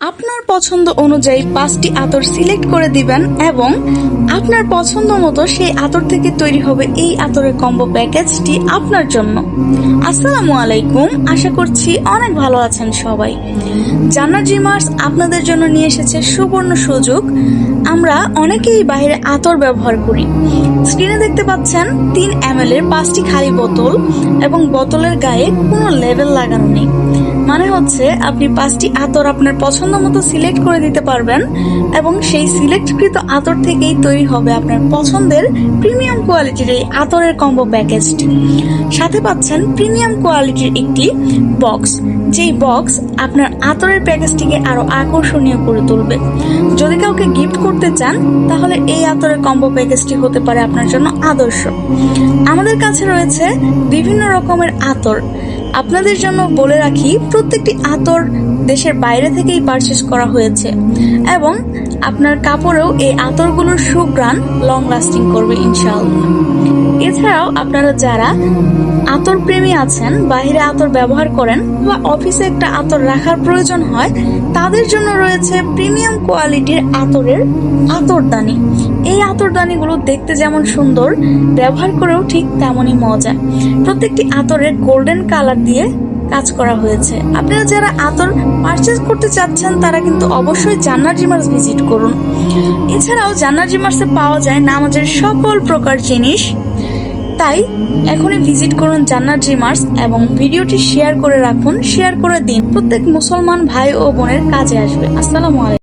আপনার পছন্দ অনুযায়ী পাঁচটি আতর সিলেক্ট করে দিবেন এবং আপনার পছন্দ মতো সেই আতর থেকে তৈরি হবে এই আতরের কম্বো প্যাকেজটি আপনার জন্য। আসসালামু আলাইকুম। আশা করছি অনেক ভালো আছেন সবাই। জান্নার জিমার্স আপনাদের জন্য নিয়ে এসেছে সুবর্ণ সুযোগ। আমরা অনেকেই বাইরে আতর ব্যবহার করি। স্ক্রিনে দেখতে পাচ্ছেন তিন এম এর পাঁচটি খালি বোতল এবং বোতলের গায়ে কোনো লেবেল লাগানো নেই। মানে হচ্ছে আপনি পাঁচটি আতর আপনার পছন্দ মতো সিলেক্ট করে দিতে পারবেন এবং সেই সিলেক্টকৃত আতর থেকেই তৈরি হবে আপনার পছন্দের প্রিমিয়াম কোয়ালিটির এই আতরের কম্বো প্যাকেজটি সাথে পাচ্ছেন প্রিমিয়াম কোয়ালিটির একটি বক্স যেই বক্স আপনার আতরের প্যাকেজটিকে আরও আকর্ষণীয় করে তুলবে। যদি কাউকে গিফট করতে চান, তাহলে এই আতরের কম্বো প্যাকেজটি হতে পারে আপনার জন্য আদর্শ। আমাদের কাছে রয়েছে বিভিন্ন রকমের আতর। আপনাদের জন্য বলে রাখি, প্রত্যেকটি আতর দেশের বাইরে থেকেই পারচেস করা হয়েছে এবং আপনার কাপড়েও এই আতরগুলোর সুগ্রাণ লং লাস্টিং করবে ইনশাআল্লাহ। এছাড়াও আপনারা যারা আতর প্রেমী আছেন বাইরে আতর ব্যবহার করেন বা অফিসে একটা আতর রাখার প্রয়োজন হয়, তাদের জন্য রয়েছে প্রিমিয়াম কোয়ালিটির আতরের আতরদানি। এই আতরদানিগুলো দেখতে যেমন সুন্দর, ব্যবহার করেও ঠিক তেমনই মজা। প্রত্যেকটি আতরের গোল্ডেন কালার দিয়ে কাজ করা হয়েছে। আপনারা যারা আতর পারচেজ করতে চাচ্ছেন, তারা কিন্তু অবশ্যই জান্নার জিমার্স ভিজিট করুন। এছাড়াও জান্নার জিমার্সে পাওয়া যায় নামাজের সকল প্রকার জিনিস। তাই এখনই ভিজিট করুন জান্নাত ড্রিমার্স এবং ভিডিওটি শেয়ার করে রাখুন। শেয়ার করে দিন। প্রত্যেক মুসলমান ভাই ও বোনের কাজে আসবে। আসসালামু আলাইকুম।